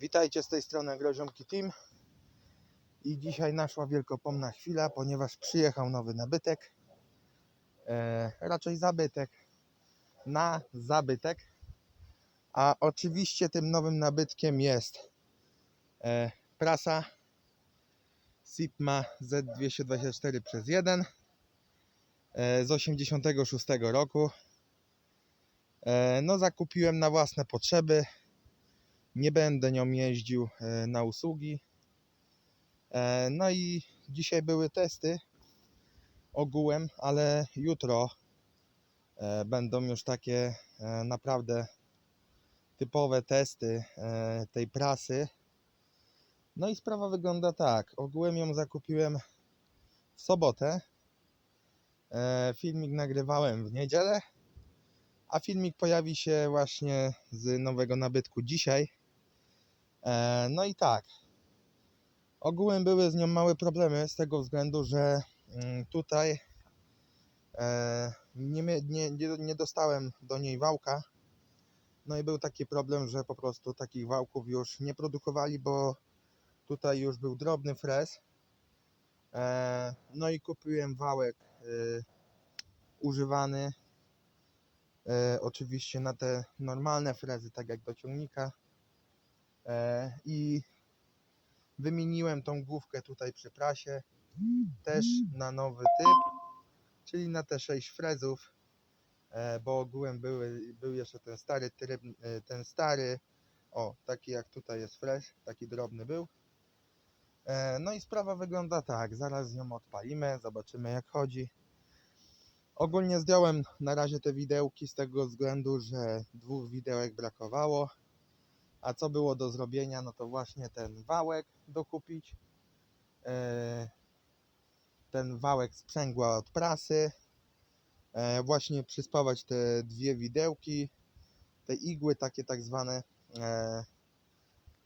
Witajcie z tej strony Agroziomki Team. I dzisiaj naszła wielkopomna chwila, ponieważ przyjechał nowy nabytek, e, raczej zabytek, na zabytek, a oczywiście tym nowym nabytkiem jest e, prasa Sigma Z224 przez 1 e, z 86 roku. E, no zakupiłem na własne potrzeby, nie będę nią jeździł e, na usługi. E, No i dzisiaj były testy ogółem, ale jutro e, będą już takie naprawdę typowe testy tej prasy. No i sprawa wygląda tak. Ogółem ją zakupiłem w sobotę. Filmik nagrywałem w niedzielę, a filmik pojawi się właśnie z nowego nabytku dzisiaj. E, No i tak. Ogółem były z nią małe problemy z tego względu, że mm, tutaj e, nie, nie, nie, dostałem do niej wałka. No i był taki problem, że po prostu takich wałków już nie produkowali, bo tutaj już był drobny frez. E, No i kupiłem wałek y, używany. E, Oczywiście na te normalne frezy, tak jak do ciągnika. E, i wymieniłem tą główkę tutaj przy prasie też na nowy typ, czyli na te 6 frezów, e, bo ogółem były, był jeszcze ten stary tryb, e, ten stary, o taki jak tutaj jest frez, taki drobny był. No i sprawa wygląda tak, zaraz ją odpalimy, zobaczymy jak chodzi. Ogólnie zdjąłem na razie te widełki z tego względu, że dwóch widełek brakowało. A co było do zrobienia? No to właśnie ten wałek dokupić. e, Ten wałek sprzęgła od prasy. e, Właśnie przyspawać te dwie widełki. Te igły takie tak zwane. e,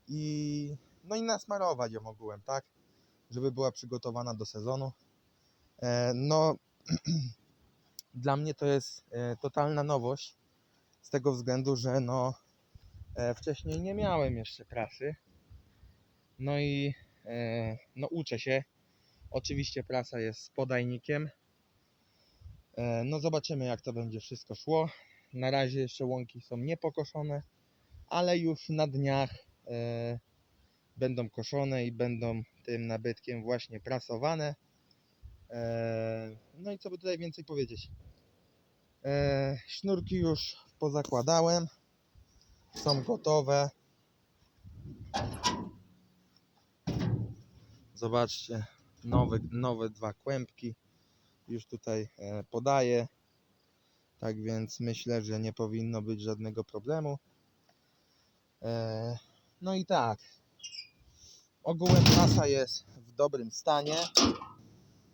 I no i nasmarować ją ogółem, tak? Żeby była przygotowana do sezonu. No dla mnie to jest totalna nowość. Z tego względu, że no Wcześniej nie miałem jeszcze prasy. No i e, no uczę się. Oczywiście prasa jest podajnikiem. E, No zobaczymy jak to będzie wszystko szło. Na razie jeszcze łąki są niepokoszone, ale już na dniach e, będą koszone i będą tym nabytkiem właśnie prasowane. E, No i co by tutaj więcej powiedzieć? E, Sznurki już pozakładałem są gotowe. Zobaczcie, nowe, nowe dwa kłębki już tutaj e, podaję. Tak więc myślę, że nie powinno być żadnego problemu. E, No i tak. Ogółem trasa jest w dobrym stanie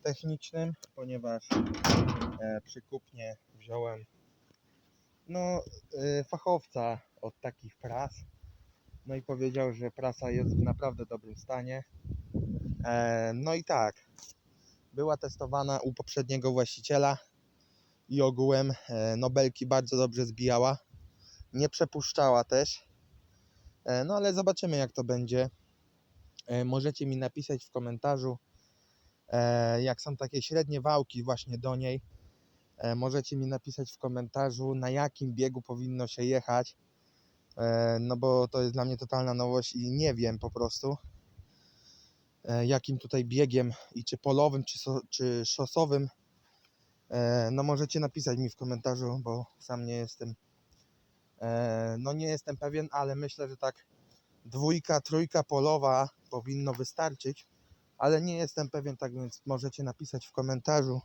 technicznym, ponieważ e, przy kupnie wziąłem no, fachowca od takich pras. No i powiedział, że prasa jest w naprawdę dobrym stanie. E, no i tak, była testowana u poprzedniego właściciela i ogółem e, Nobelki bardzo dobrze zbijała. Nie przepuszczała też. E, no ale zobaczymy jak to będzie. Możecie mi napisać w komentarzu, jak są takie średnie wałki właśnie do niej. Możecie mi napisać w komentarzu, na jakim biegu powinno się jechać. E, no bo to jest dla mnie totalna nowość i nie wiem po prostu e, jakim tutaj biegiem i czy polowym, czy, so, czy szosowym. E, no możecie napisać mi w komentarzu, bo sam nie jestem no nie jestem pewien, ale myślę, że tak dwójka, trójka polowa powinno wystarczyć, ale nie jestem pewien, tak więc możecie napisać w komentarzu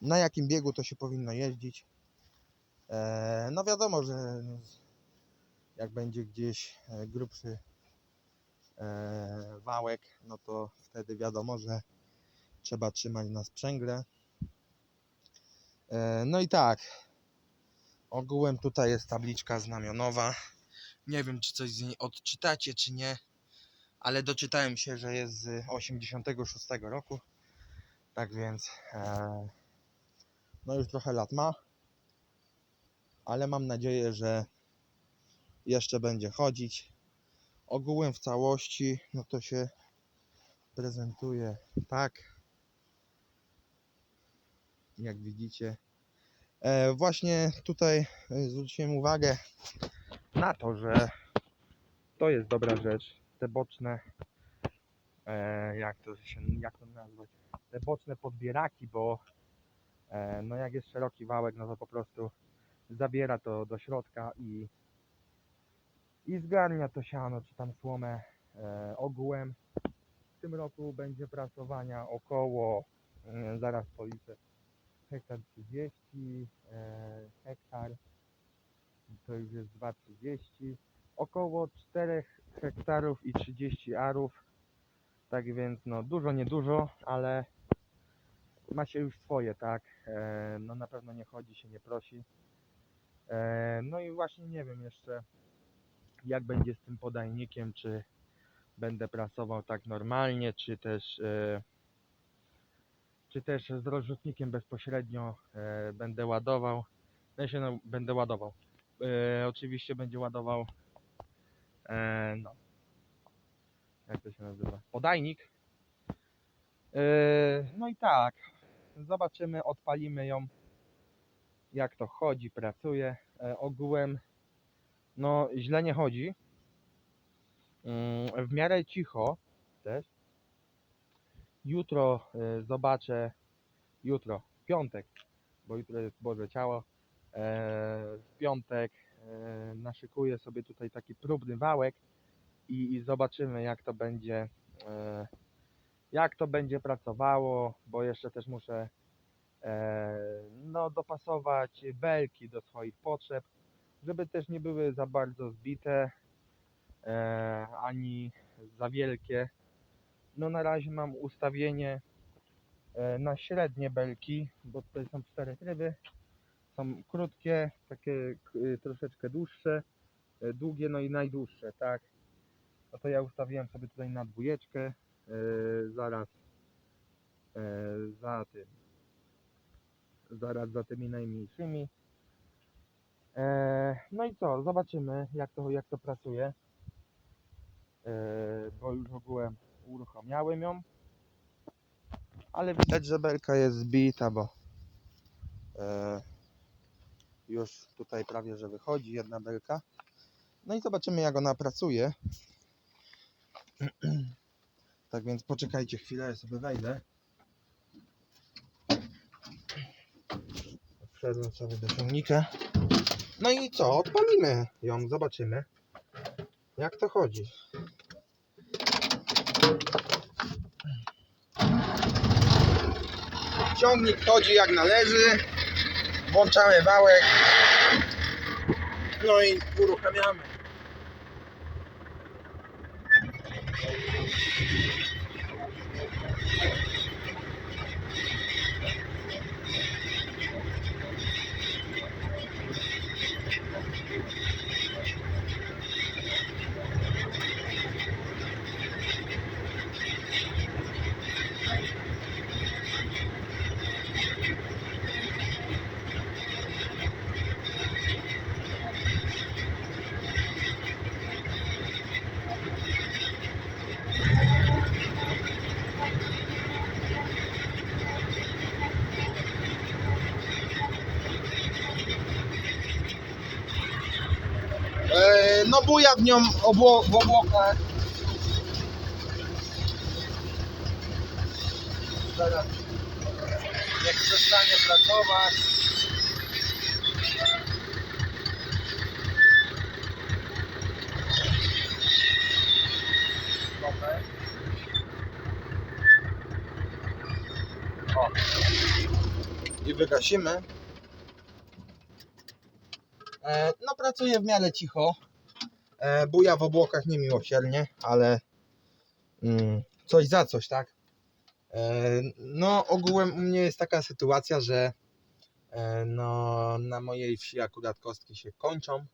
na jakim biegu to się powinno jeździć. E, No wiadomo, że jak będzie gdzieś e, grubszy e, wałek, no to wtedy wiadomo, że trzeba trzymać na sprzęgle. No i tak, ogółem tutaj jest tabliczka znamionowa. Nie wiem, czy coś z niej odczytacie, czy nie, ale doczytałem się, że jest z 86 roku. Tak więc, no już trochę lat ma ale mam nadzieję, że jeszcze będzie chodzić. ogółem w całości, no to się prezentuje tak. Jak widzicie. E, właśnie tutaj e, zwróciłem uwagę na to, że to jest dobra rzecz. Te boczne, e, jak to się, jak to nazwać? Te boczne podbieraki, bo e, no jak jest szeroki wałek, no to po prostu zabiera to do środka i i zgarnia to siano czy tam słomę e, ogółem. W tym roku będzie prasowania około, e, zaraz policzę, hektar 30, e, hektar to już jest 2,30, około 4 hektarów i 30 arów. Tak więc no dużo, niedużo, ale ma się już swoje, tak? E, no na pewno nie chodzi się, nie prosi. E, no i właśnie nie wiem jeszcze jak będzie z tym podajnikiem, czy będę prasował tak normalnie, czy też e, czy też z rozrzutnikiem bezpośrednio e, będę ładował. Ja się no, będę ładował. Oczywiście będzie ładował no jak to się nazywa? Podajnik. No i tak. Zobaczymy, odpalimy ją jak to chodzi, pracuje. E, ogółem no źle nie chodzi. Mm, W miarę cicho też. Jutro y, zobaczę, jutro, w piątek, bo jutro jest Boże Ciało. E, W piątek e, naszykuję sobie tutaj taki próbny wałek i, i zobaczymy jak to będzie e, jak to będzie pracowało, bo jeszcze też muszę e, no, dopasować belki do swoich potrzeb żeby też nie były za bardzo zbite e, ani za wielkie. No na razie mam ustawienie e, na średnie belki, bo tutaj są cztery tryby. Są krótkie, takie k- troszeczkę dłuższe, e, długie, no i najdłuższe, tak. No to ja ustawiłem sobie tutaj na dwójeczkę, e, zaraz e, za tym, zaraz za tymi najmniejszymi. E, no i co, zobaczymy jak to, jak to pracuje. E, bo już ogółem uruchamiałem ją. Ale widać, że belka jest zbita, bo e, już tutaj prawie, że wychodzi jedna belka. No i zobaczymy jak ona pracuje. Tak więc poczekajcie chwilę, ja sobie wejdę. Wszedłem sobie do ciągnika. No i co? Odpalimy ją, zobaczymy jak to chodzi. Ciągnik chodzi jak należy. Włączamy wałek. No i uruchamiamy. E, no buja w nią obło, w. Zaraz. Jak przestanie pracować. O. I wygasimy. E, no pracuje w miarę cicho. E, buja w obłokach niemiłosiernie, ale mm, coś za coś, tak? E, no ogółem u mnie jest taka sytuacja, że e, no, na mojej wsi akurat kostki się kończą.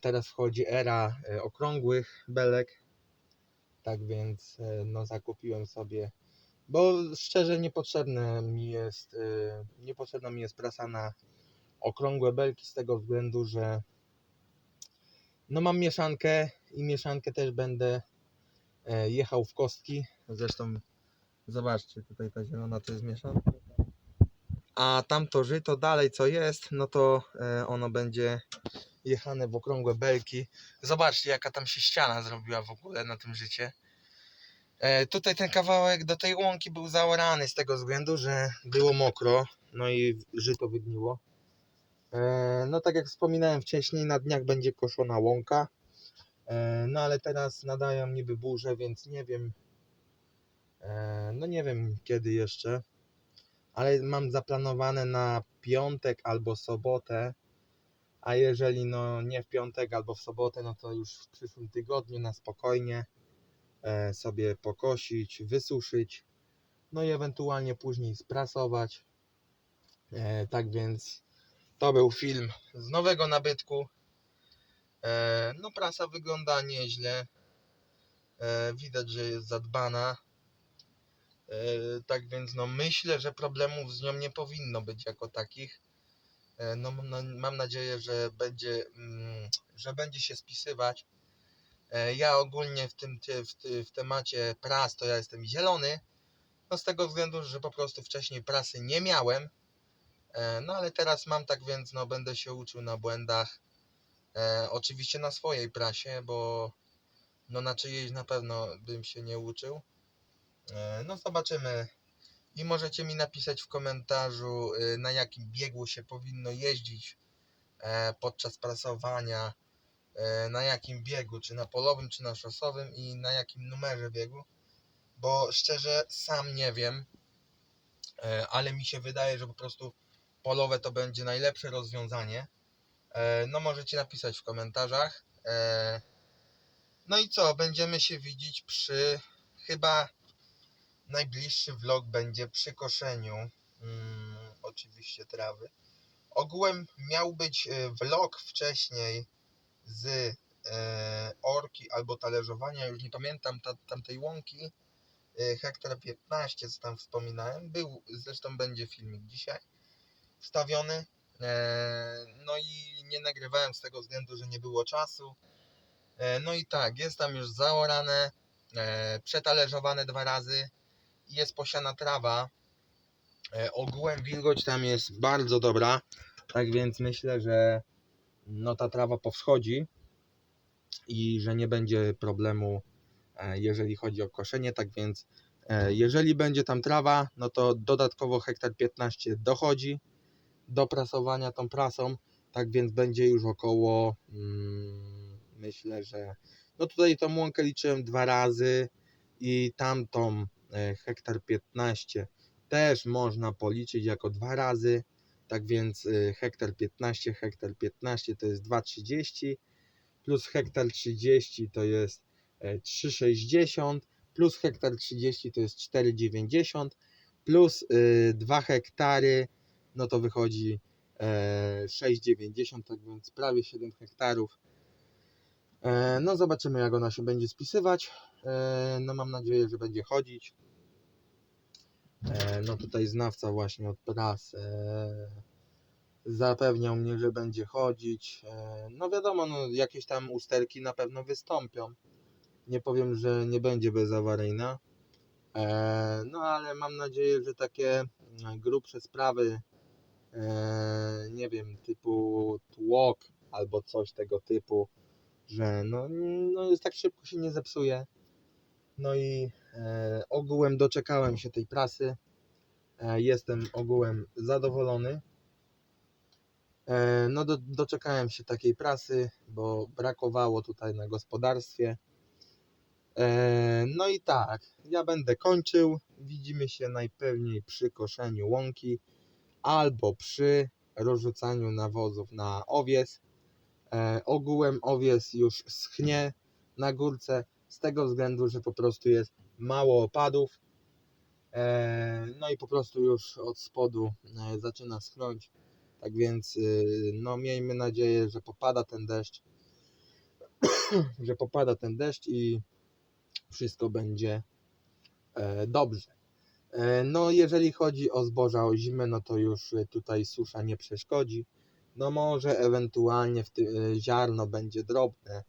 Teraz wchodzi era okrągłych belek. Tak więc no, zakupiłem sobie, bo szczerze niepotrzebne mi jest, niepotrzebna mi jest prasa na okrągłe belki z tego względu, że no mam mieszankę i mieszankę też będę e, jechał w kostki. Zresztą zobaczcie, tutaj ta zielona to jest mieszanka. A tamto żyto dalej co jest, no to e, ono będzie jechane w okrągłe belki. Zobaczcie jaka tam się ściana zrobiła w ogóle na tym życie. E, tutaj ten kawałek do tej łąki był zaorany z tego względu, że było mokro, no i żyto wygniło. E, no tak jak wspominałem wcześniej, na dniach będzie koszona łąka. E, no ale teraz nadają niby burze, więc nie wiem. E, no nie wiem kiedy jeszcze. Ale mam zaplanowane na piątek albo sobotę. A jeżeli no nie w piątek albo w sobotę, no to już w przyszłym tygodniu na spokojnie sobie pokosić, wysuszyć. No i ewentualnie później sprasować. Tak więc to był film z nowego nabytku. E, no prasa wygląda nieźle. E, widać, że jest zadbana. E, tak więc no myślę, że problemów z nią nie powinno być jako takich. No mam, na- mam nadzieję, że będzie, mm, że będzie się spisywać. Ja ogólnie w tym ty- w, ty- w temacie pras to ja jestem zielony. No z tego względu, że po prostu wcześniej prasy nie miałem. E, No ale teraz mam tak więc no będę się uczył na błędach. E, oczywiście na swojej prasie, bo no na czyjejś na pewno bym się nie uczył. E, no zobaczymy. I możecie mi napisać w komentarzu y, na jakim biegu się powinno jeździć e, podczas prasowania. E, na jakim biegu, czy na polowym, czy na szosowym i na jakim numerze biegu. Bo szczerze sam nie wiem, e, ale mi się wydaje, że po prostu polowe to będzie najlepsze rozwiązanie. E, No możecie napisać w komentarzach. E, No i co, będziemy się widzieć przy chyba najbliższy vlog będzie przy koszeniu mm, oczywiście trawy. Ogółem miał być e, vlog wcześniej z e, orki albo talerzowania, już nie pamiętam ta, tamtej łąki. E, hektar 15, co tam wspominałem. Był, zresztą będzie filmik dzisiaj wstawiony. E, no i nie nagrywałem z tego względu, że nie było czasu. E, no i tak, jest tam już zaorane, e, przetalierzowane dwa razy. Jest posiana trawa. Ogółem wilgoć tam jest bardzo dobra. Tak więc myślę, że no ta trawa powschodzi i że nie będzie problemu, jeżeli chodzi o koszenie. Tak więc jeżeli będzie tam trawa, no to dodatkowo hektar 15 dochodzi do prasowania tą prasą, tak więc będzie już około, mm, myślę, że no tutaj tą łąkę liczyłem dwa razy i tamtą e, hektar 15 też można policzyć jako dwa razy, tak więc e, hektar 15, hektar 15 to jest 2,30 plus hektar 30 to jest e, 3,60 plus hektar 30 to jest 4,90 plus y, 2 hektary no to wychodzi e, 6,90, tak więc prawie 7 hektarów. E, no zobaczymy jak ona się będzie spisywać. E, no mam nadzieję, że będzie chodzić. E, no tutaj znawca właśnie od pras e, zapewniał mnie, że będzie chodzić. E, no wiadomo, no, jakieś tam usterki na pewno wystąpią. Nie powiem, że nie będzie bezawaryjna. E, no ale mam nadzieję, że takie grubsze sprawy e, nie wiem, typu tłok albo coś tego typu, że no, no tak szybko się nie zepsuje. No i e, ogółem doczekałem się tej prasy. E, jestem ogółem zadowolony. E, no do, doczekałem się takiej prasy, bo brakowało tutaj na gospodarstwie. E, no i tak, ja będę kończył. Widzimy się najpewniej przy koszeniu łąki albo przy rozrzucaniu nawozów na owies. E, ogółem owies już schnie na górce z tego względu, że po prostu jest mało opadów. E, no i po prostu już od spodu e, zaczyna schnąć. Tak więc y, no miejmy nadzieję, że popada ten deszcz. że popada ten deszcz i wszystko będzie dobrze. E, No, jeżeli chodzi o zboża o zimę, no to już e, tutaj susza nie przeszkodzi. No może ewentualnie w tym ziarno będzie drobne,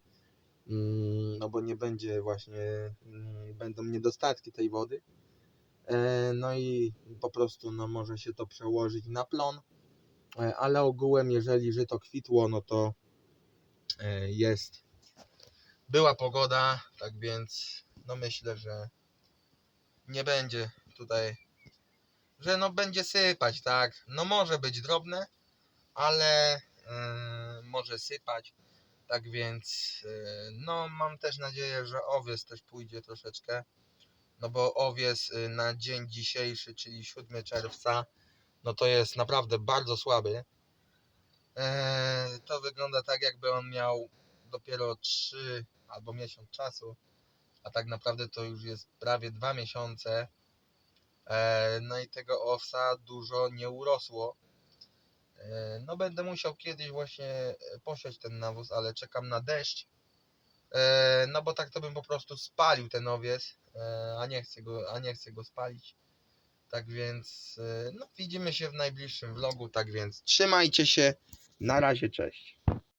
Mm, no bo nie będzie właśnie, mm, będą niedostatki tej wody. E, No i po prostu no może się to przełożyć na plon, E, ale ogółem jeżeli żyto kwitło, no to e, jest, była pogoda, tak więc no myślę, że nie będzie tutaj, że no będzie sypać, tak, no może być drobne, ale yy, może sypać, tak więc yy, no mam też nadzieję, że owies też pójdzie troszeczkę, no bo owies yy, na dzień dzisiejszy, czyli 7 czerwca, no to jest naprawdę bardzo słaby. Eee, to wygląda tak, jakby on miał dopiero 3 albo miesiąc czasu, a tak naprawdę to już jest prawie 2 miesiące. Eee, no i tego owsa dużo nie urosło. Eee, no będę musiał kiedyś właśnie e, posiać ten nawóz, ale czekam na deszcz. Eee, no bo tak to bym po prostu spalił ten owies, eee, a nie chcę go, a nie chcę go spalić. Tak więc e, no, widzimy się w najbliższym vlogu, tak więc trzymajcie się. Na razie, cześć.